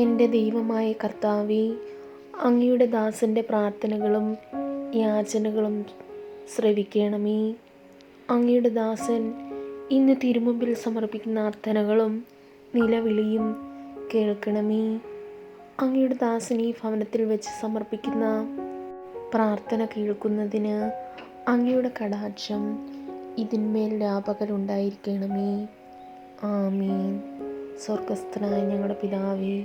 എന്റെ ദൈവമായ കർത്താവേ അങ്ങയുടെ ദാസന്റെ പ്രാർത്ഥനകളും യാചനകളും ശ്രവിക്കണമേ. അങ്ങയുടെ ദാസൻ ഇന്ന് തിരുമുമ്പിൽ സമർപ്പിക്കുന്ന അർത്ഥനകളും നിലവിളിയും കേൾക്കണമേ. അങ്ങയുടെ ദാസൻ ഈ ഭവനത്തിൽ വെച്ച് സമർപ്പിക്കുന്ന പ്രാർത്ഥന കേൾക്കുന്നതിന് അങ്ങയുടെ കടാക്ഷം ഇതിന്മേൽ വ്യാപകരുണ്ടായിരിക്കണമേ. ആമീൻ. സ്വർഗസ്ഥനായ ഞങ്ങളുടെ പിതാവേ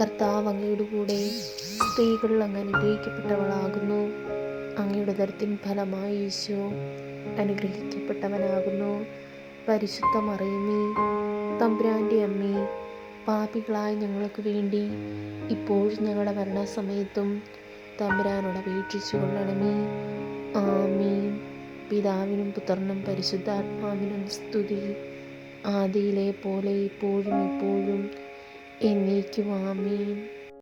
കർത്താവ് അങ്ങയുടെ കൂടെ സ്ത്രീകൾ അങ്ങ് അനുഗ്രഹിക്കപ്പെട്ടവളാകുന്നു. അങ്ങയുടെ ദരത്തിൻ ഫലമായി യേശു അനുഗ്രഹിക്കപ്പെട്ടവനാകുന്നു. പരിശുദ്ധ മറിയുമേ തമ്പുരാന്റെ അമ്മേ പാപികളായ ഞങ്ങൾക്ക് വേണ്ടി ഇപ്പോഴും ഞങ്ങളുടെ മരണസമയത്തും തമ്പുരാനോട് അപേക്ഷിച്ചു കൊള്ളണമേ. ആമീൻ. പിതാവിനും പുത്രനും പരിശുദ്ധാത്മാവിനും സ്തുതി. ആദിയിലെ പോലെ ഇപ്പോഴും ഇപ്പോഴും എന്നേക്കും ആമീൻ